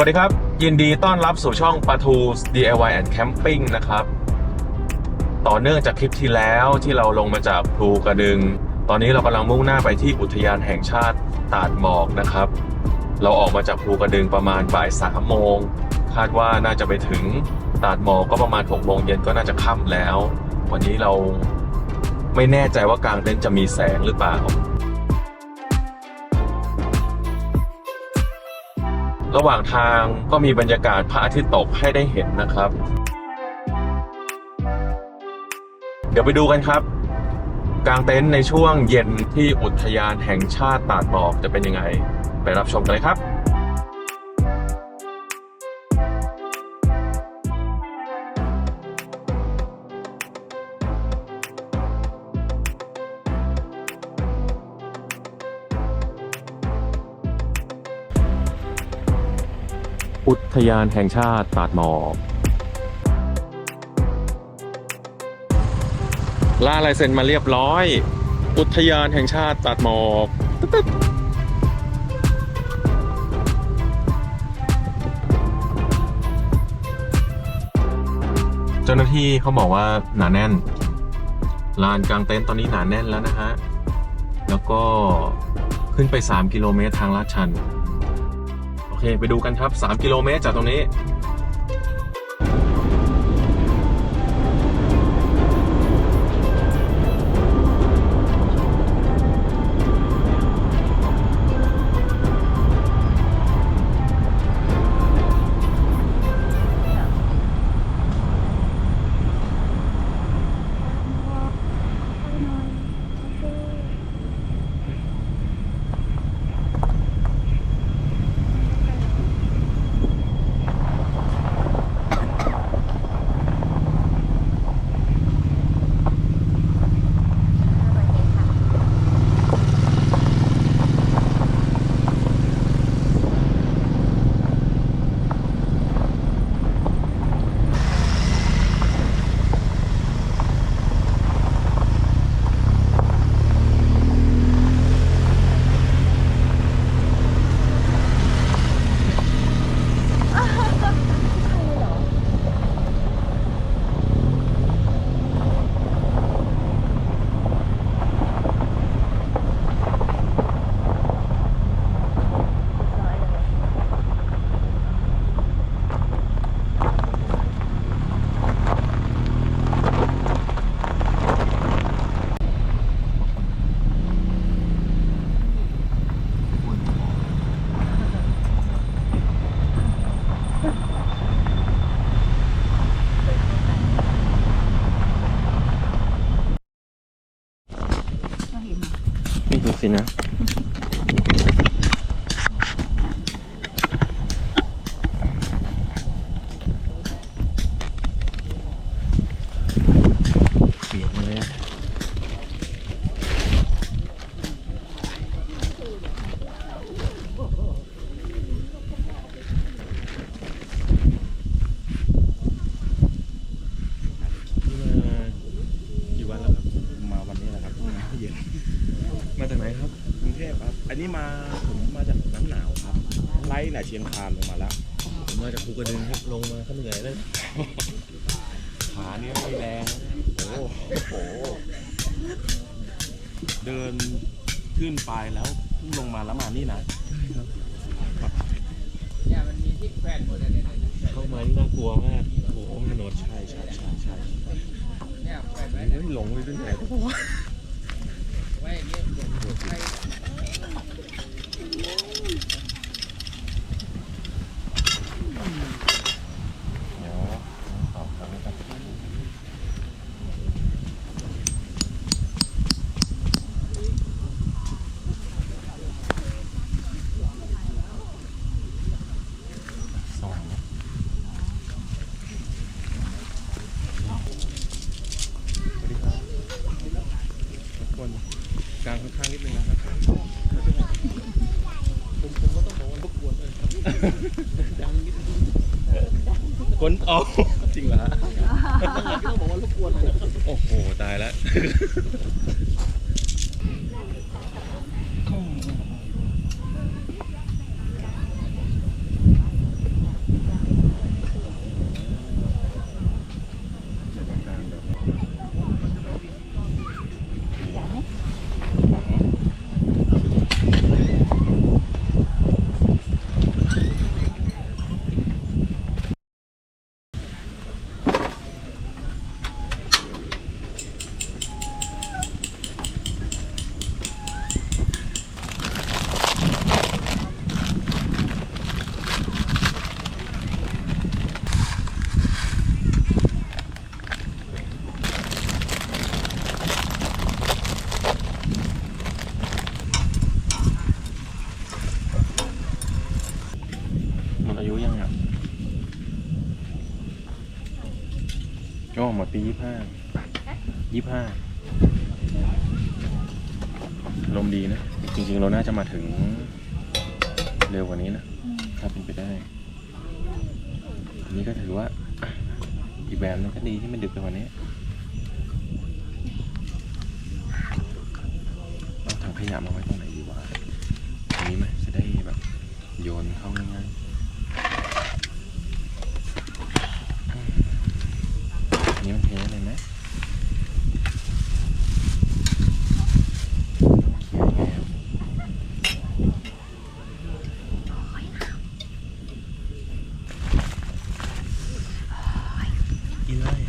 สวัสดีครับ ยินดีต้อนรับสู่ช่องปาทู DIY and Camping นะครับ ต่อเนื่องจากคลิปที่แล้วที่เราลงมาจากภูกระดึง ตอนนี้เรากำลังมุ่งหน้าไปที่อุทยานแห่งชาติตาดหมอกนะครับ เราออกมาจากภูกระดึงประมาณบ่ายสามโมง คาดว่าน่าจะไปถึงตาดหมอกก็ประมาณ6โมงเย็นก็น่าจะค่ำแล้ว วันนี้เราไม่แน่ใจว่ากลางเต็นท์จะมีแสงหรือเปล่า ระหว่างทางก็มีบรรยากาศพระอาทิตย์ตกให้ได้เห็นนะครับ เดี๋ยวไปดูกันครับ กลางเต็นท์ในช่วงเย็นที่อุทยานแห่งชาติตาดหมอกจะเป็นยังไง ไปรับชมกันเลยครับ ทยานแห่งชาติตาดหมอกล่าลายเซ็นมาเรียบร้อย อุทยานแห่งชาติตาดหมอกเจ้าหน้าที่เขาบอกว่าหนาแน่น ลานกลางเต็นท์ตอนนี้หนาแน่นแล้วนะฮะ แล้วก็ขึ้นไป 3 กิโลเมตรทางลาดชัน เค ไปดูกันครับ 3 กิโลเมตรจากตรงนี้ นี่ดู กภูกระดึงครับลงมาก็เหนื่อยเลยขาเนี่ยไม่แรงโอ้โห เดินขึ้นไปแล้วเพิ่งลงมาแล้วมานี่นะเข้ามานี่น่ากลัวมากโอ้โหถนนใช่ใช่ใช่ใช่เฮ้ยหลงไปด้วยไหนก็ว่าเดี๋ยวขอคำนี้กันสอง สวัสดีครับรบกวนกลางข้างๆนิดนึงนะครับผมผมก็ต้องบอกว่ารบกวนเลยครับดังนิดนึง ก้นเอา จริงเหรอฮะต้องบอกว่ารบกวนเลยโอ้โห ตายแล้ว ก็ หมดปียี่ห้ายี่ห้าลมดีนะ จริง ๆ เราน่าจะมาถึงเร็วกว่านี้นะ ถ้าเป็นไปได้อันนี้ก็ถือว่า อีกแบบนึงก็ดีที่มันดึกไปกว่านี้เอาถังขยะมาไว้ตรงไหนดีวะตรงนี้ไหมจะได้แบบโยนเข้าง่ายๆอืมอันนี้มันเทเลยไหมเขียนไงอะกิน เลย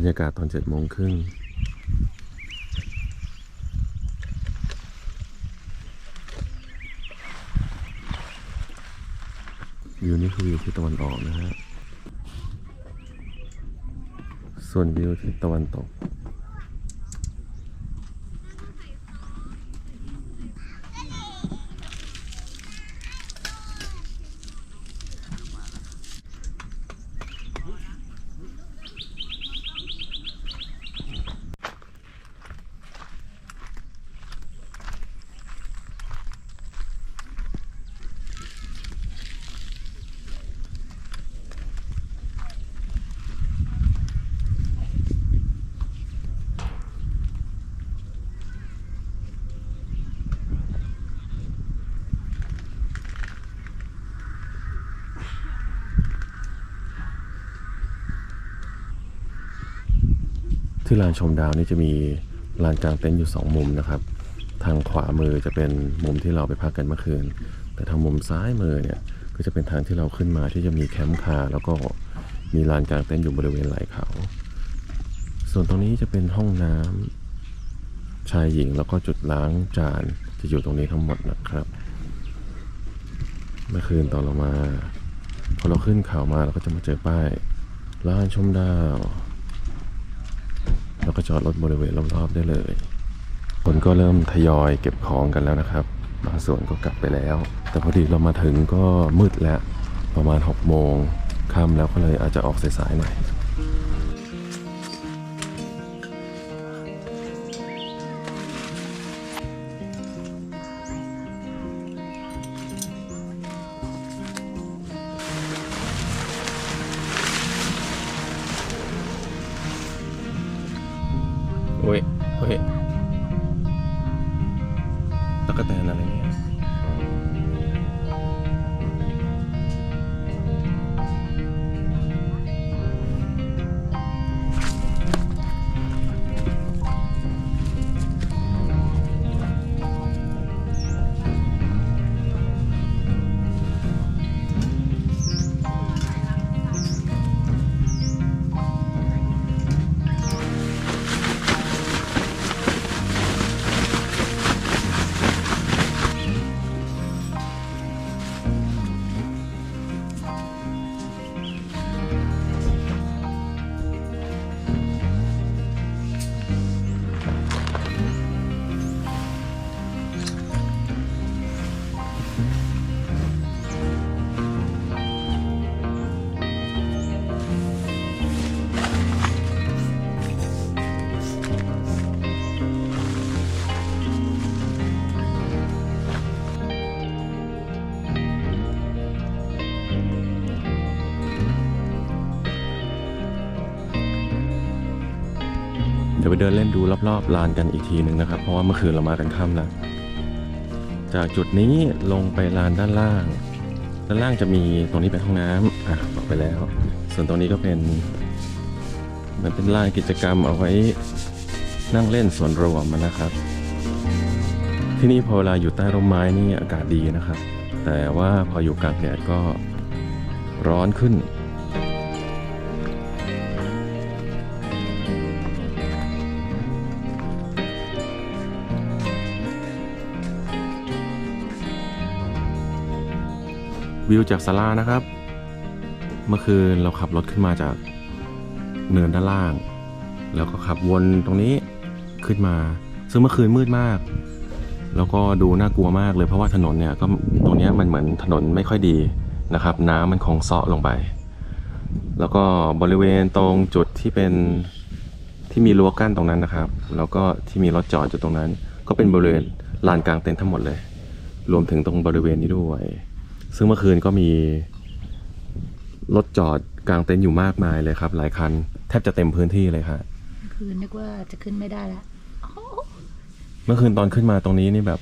รรยากาศตอนเจ็ดโมงครึ่งวิวนี้คือวิวทิศตะวันออกนะฮะ ส่วนวิวทิศตะวันตก ที่ลานชมดาวนี่จะมีลานกลางเต็นท์อยู่สองมุมนะครับ ทางขวามือจะเป็นมุมที่เราไปพักกันเมื่อคืน แต่ทางมุมซ้ายมือเนี่ยก็จะเป็นทางที่เราขึ้นมาที่จะมีแคมป์คาแล้วก็มีลานกลางเต็นท์อยู่บริเวณไหล่เขา ส่วนตรงนี้จะเป็นห้องน้ำชายหญิงแล้วก็จุดล้างจานจะอยู่ตรงนี้ทั้งหมดนะครับ เมื่อคืนตอนเรามาพอเราขึ้นเขามาเราก็จะมาเจอป้ายลานชมดาว แล้วก็จอดรถบริเวณรอบๆได้เลย คนก็เริ่มทยอยเก็บของกันแล้วนะครับ บางส่วนก็กลับไปแล้ว แต่พอดีเรามาถึงก็มืดแล้ว ประมาณ6โมงค่ำแล้วก็เลยอาจจะออกสายๆหน่อย เดินเล่นดูรอบๆลานกันอีกทีหนึ่งนะครับ เพราะว่าเมื่อคืนเรามากันค่ำแล้ว จากจุดนี้ลงไปลานด้านล่าง ด้านล่างจะมีตรงนี้เป็นห้องน้ำอะบอกไปแล้ว ส่วนตรงนี้ก็เป็นเหมันเป็นลานกิจกรรมเอาไว้นั่งเล่นส่วนรวมนะครับ ที่นี่พอเวลาอยู่ใต้ร่มไม้นี่อากาศดีนะครับ แต่ว่าพออยู่กลางแดดก็ร้อนขึ้น วิวจากศาลานะครับ เมื่อคืนเราขับรถขึ้นมาจากเนินด้านล่าง แล้วก็ขับวนตรงนี้ขึ้นมา ซึ่งเมื่อคืนมืดมาก แล้วก็ดูน่ากลัวมากเลยเพราะว่าถนนเนี่ยก็ตรงนี้มันเหมือนถนนไม่ค่อยดีนะครับ น้ำมันคงเซาะลงไป แล้วก็บริเวณตรงจุดที่เป็นที่มีรั้วกั้นตรงนั้นนะครับ แล้วก็ที่มีรถจอดอยู่ตรงนั้น ก็เป็นบริเวณลานกลางเต็นท์ทั้งหมดเลย รวมถึงตรงบริเวณนี้ด้วย ซึ่งเมื่อคืนก็มีรถจอดกลางเต็นท์อยู่มากมายเลยครับ หลายคันแทบจะเต็มพื้นที่เลยครับคือนึกว่าจะขึ้นไม่ได้แล้วเมื่อคืนตอนขึ้นมาตรงนี้นี่แบบ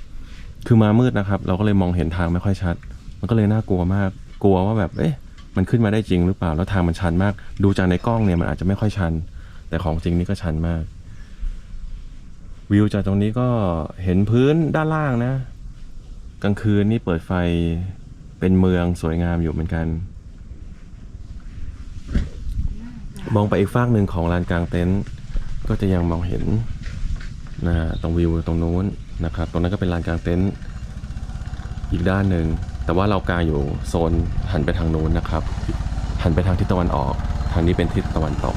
คือมามืดนะครับ เราก็เลยมองเห็นทางไม่ค่อยชัด มันก็เลยน่ากลัวมาก กลัวว่าแบบเอ๊ะมันขึ้นมาได้จริงหรือเปล่า แล้วทางมันชันมาก ดูจากในกล้องเนี่ยมันอาจจะไม่ค่อยชัน แต่ของจริงนี่ก็ชันมาก วิวจากตรงนี้ก็เห็นพื้นด้านล่างนะ กลางคืนนี่เปิดไฟ เป็นเมืองสวยงามอยู่เหมือนกัน มองไปอีกฟากหนึ่งของลานกลางเต็นท์ก็จะยังมองเห็นนะฮะตรงวิวตรงนู้นนะครับ ตรงนั้นก็เป็นลานกลางเต็นท์อีกด้านหนึ่ง แต่ว่าเรากางอยู่โซนหันไปทางนู้นนะครับ หันไปทางทิศตะวันออก ทางนี้เป็นทิศตะวันตก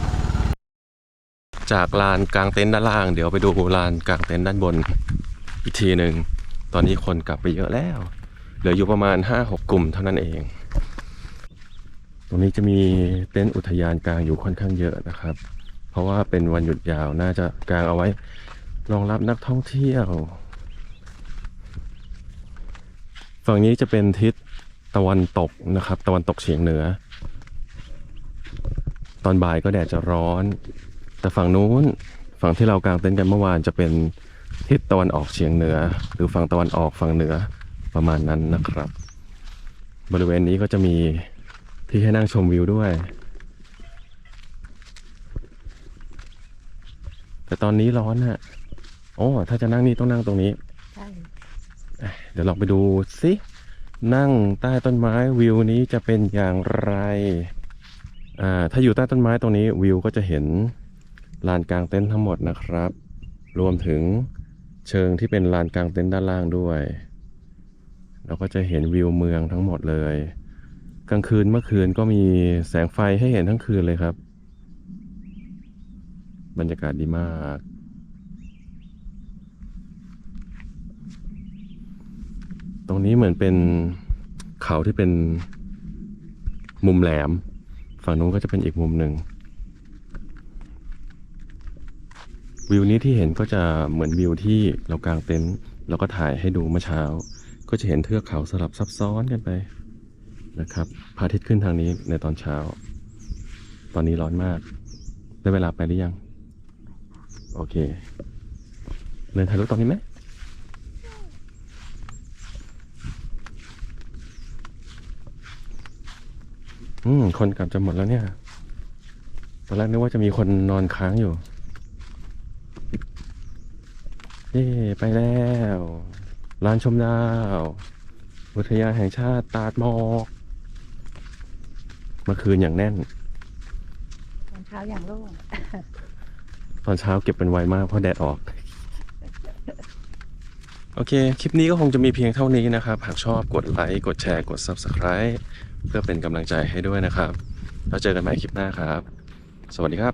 จากลานกลางเต็นท์ด้านล่าง เดี๋ยวไปดูลานกลางเต็นท์ด้านบนอีกทีหนึ่ง ตอนนี้คนกลับไปเยอะแล้ว เหลืออยู่ประมาณ 5-6 กลุ่มเท่านั้นเอง ตรงนี้จะมีเต็นท์อุทยานกลางอยู่ค่อนข้างเยอะนะครับ เพราะว่าเป็นวันหยุดยาวน่าจะกลางเอาไว้รองรับนักท่องเที่ยว ฝั่งนี้จะเป็นทิศตะวันตกนะครับ ตะวันตกเฉียงเหนือ ตอนบ่ายก็แดดจะร้อน แต่ฝั่งนู้นฝั่งที่เรากางเต็นท์กันเมื่อวานจะเป็นทิศตะวันออกเฉียงเหนือ หรือฝั่งตะวันออกฝั่งเหนือ ประมาณนั้นนะครับ บริเวณนี้ก็จะมีที่ให้นั่งชมวิวด้วย แต่ตอนนี้ร้อนฮะโอ้ถ้าจะนั่งนี่ต้องนั่งตรงนี้ ใช่เดี๋ยวลองไปดูสินั่งใต้ต้นไม้วิวนี้จะเป็นอย่างไรอ่าถ้าอยู่ใต้ต้นไม้ตรงนี้วิวก็จะเห็นลานกลางเต็นท์ทั้งหมดนะครับ รวมถึงเชิงที่เป็นลานกลางเต็นท์ด้านล่างด้วย เราก็จะเห็นวิวเมืองทั้งหมดเลย กลางคืนเมื่อคืนก็มีแสงไฟให้เห็นทั้งคืนเลยครับ บรรยากาศดีมาก ตรงนี้เหมือนเป็นเขาที่เป็นมุมแหลม ฝั่งนู้นก็จะเป็นอีกมุมหนึ่งวิวนี้ที่เห็นก็จะเหมือนวิวที่เรากางเต็นท์แล้วก็ถ่ายให้ดูเมื่อเช้า ก็จะเห็นเทือกเขาสลับซับซ้อนกันไปนะครับพระอาทิตย์ขึ้นทางนี้ในตอนเช้า ตอนนี้ร้อนมาก ได้เวลาไปหรือยัง โอเคเดินถ่ายรูปตรงนี้ไหมอืม คนกลับจะหมดแล้วเนี่ย ตอนแรกนึกว่าจะมีคนนอนค้างอยู่ เย่ไปแล้ว ลานชมดาว อุทยานแห่งชาติตาดหมอกเมื่อคืนอย่างแน่น ตอนเช้าอย่างโล่ง ตอนเช้าเก็บเป็นไวมากเพราะแดดออก โอเค คลิปนี้ก็คงจะมีเพียงเท่านี้นะครับ หากชอบกดไลค์ กดแชร์ กด Subscribe เพื่อเป็นกำลังใจให้ด้วยนะครับ แล้วเจอกันใหม่คลิปหน้าครับ สวัสดีครับ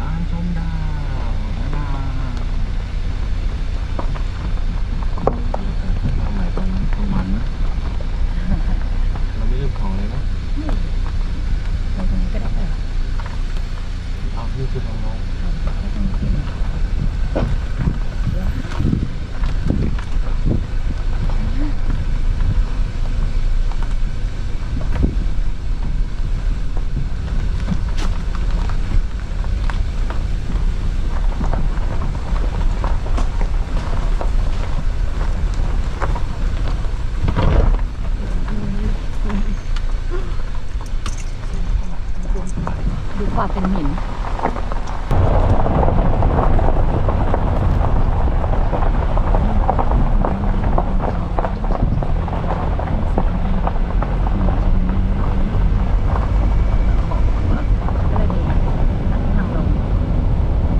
ร้านชมดาว คือน้องดูความเป็นเหมี